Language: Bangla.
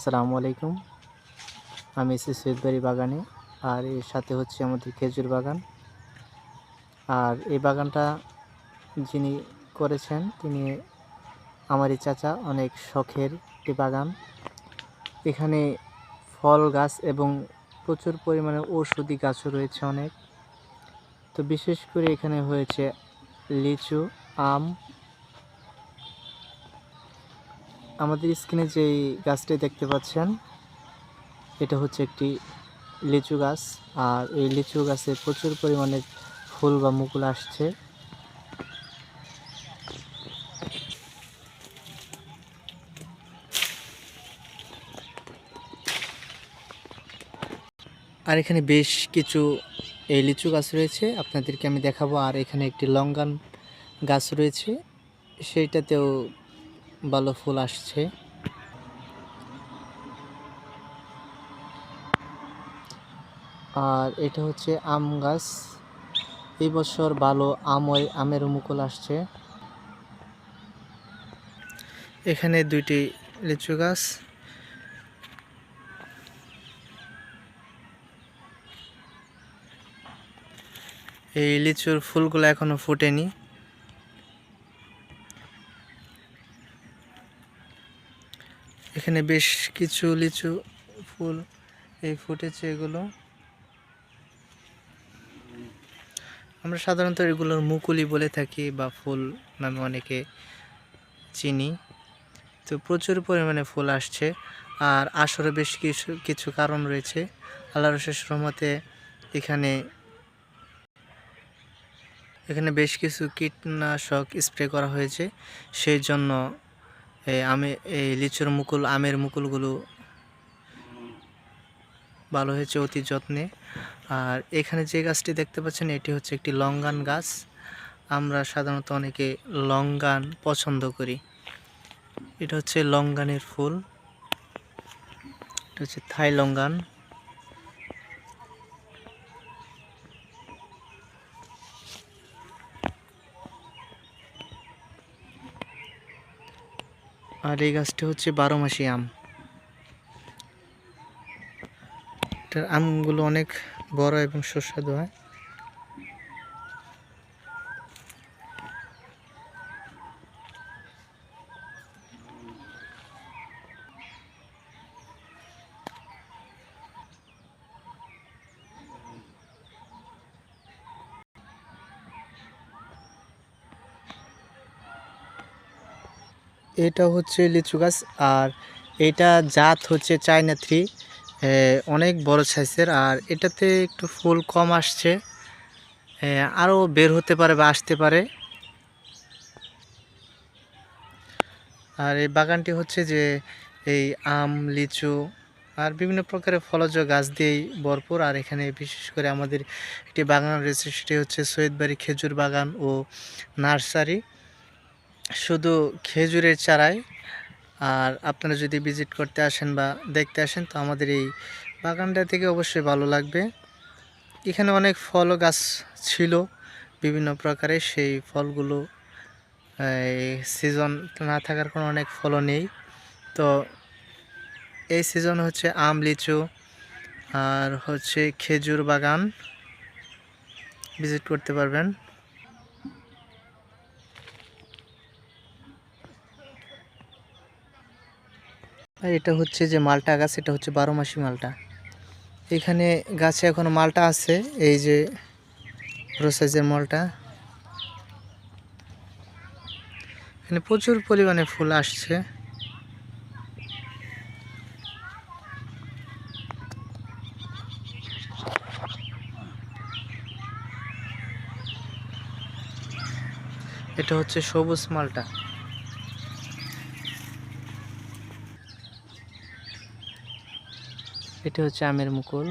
আসসালামু আলাইকুম। আমি এসে সৈয়দবাড়ি বাগানে, আর এর সাথে হচ্ছে আমাদের খেজুর বাগান। আর এই বাগানটা যিনি করেছেন, তিনি আমারই চাচা, অনেক শখের একটি বাগান। এখানে ফল গাছ এবং প্রচুর পরিমাণে ঔষধি গাছও রয়েছে অনেক। তো বিশেষ করে এখানে হয়েছে লিচু, আম আমাদের স্ক্রিনে যেই গাছটি দেখতে পাচ্ছেন, এটা হচ্ছে একটি লিচু গাছ। আর এই লিচু গাছে প্রচুর পরিমাণে ফুল বা মুকুল আসছে। আর এখানে বেশ কিছু এই লিচু গাছ রয়েছে, আপনাদেরকে আমি দেখাবো। আর এখানে একটি লঙ্গান গাছ রয়েছে, সেইটাতেও ভালো ফুল আসছে। আর এটা হচ্ছে আম গাছ। এই বছর ভালো আম হয়- আমের মুকুল আসছে। এখানে দুইটি লিচু গাছ। এই লিচুর ফুলগুলো এখনও ফোটেনি। এখানে বেশ কিছু লিচু ফুল এই ফুটেছে এগুলো। আমরা সাধারণত এগুলোর মুকুলি বলে থাকি বা ফুল নামে অনেকে চিনি। তো প্রচুর পরিমাণে ফুল আসছে আর আসরে বেশ কিছু কিছু কারণ রয়েছে। আল্লাহর শেষ রহমতে এখানে এখানে বেশ কিছু কীটনাশক স্প্রে করা হয়েছে। সেই জন্য এই আমে, এই লিচুর মুকুল, আমের মুকুলগুলো ভালো হয়েছে অতি যত্নে। আর এখানে যে গাছটি দেখতে পাচ্ছেন, এটি হচ্ছে একটি লঙ্গান গাছ। আমরা সাধারণত অনেকে লঙ্গান পছন্দ করি। এটা হচ্ছে লঙ্গানের ফুল। এটা হচ্ছে থাই লঙ্গান। আর এই গাছটি হচ্ছে বারো মাসি আম। এটার আমগুলো অনেক বড় এবং সুস্বাদু হয়। এটা হচ্ছে লিচু গাছ, আর এটা জাত হচ্ছে চায়না থ্রি অনেক বড় সাইজের, আর এটাতে একটু ফুল কম আসছে আরও বের হতে পারে বা আসতে পারে। আর এই বাগানটি হচ্ছে যে এই আম, লিচু আর বিভিন্ন প্রকারের ফলজ গাছ দিয়েই ভরপুর, আর এখানে বিশেষ করে আমাদের একটি বাগান রয়েছে, সেটি হচ্ছে সৈয়দবাড়ি খেজুর বাগান ও নার্সারি। শুধু খেজুরের চারায় আর আপনারা যদি ভিজিট করতে আসেন বা দেখতে আসেন, তো আমাদের এই বাগানটা থেকে অবশ্যই ভালো লাগবে। এখানে অনেক ফল গাছ ছিল, বিভিন্ন প্রকারের সেই ফলগুলো সিজন না থাকার কোনো অনেক ফলও নেই। তো এই সিজন হচ্ছে আম, লিচু, আর হচ্ছে খেজুর বাগান। ভিজিট করতে পারবেন। আর এটা হচ্ছে যে মালটা, গাছ, এটা হচ্ছে বারো মাসি মালটা। এখানে গাছে এখন মালটা আছে, এই যে বড় সাইজের মালটা। এখানে প্রচুর পরিমাণে ফুল আসছে। এটা হচ্ছে সবুজ মালটা। এটা হচ্ছে আমের মুকুল।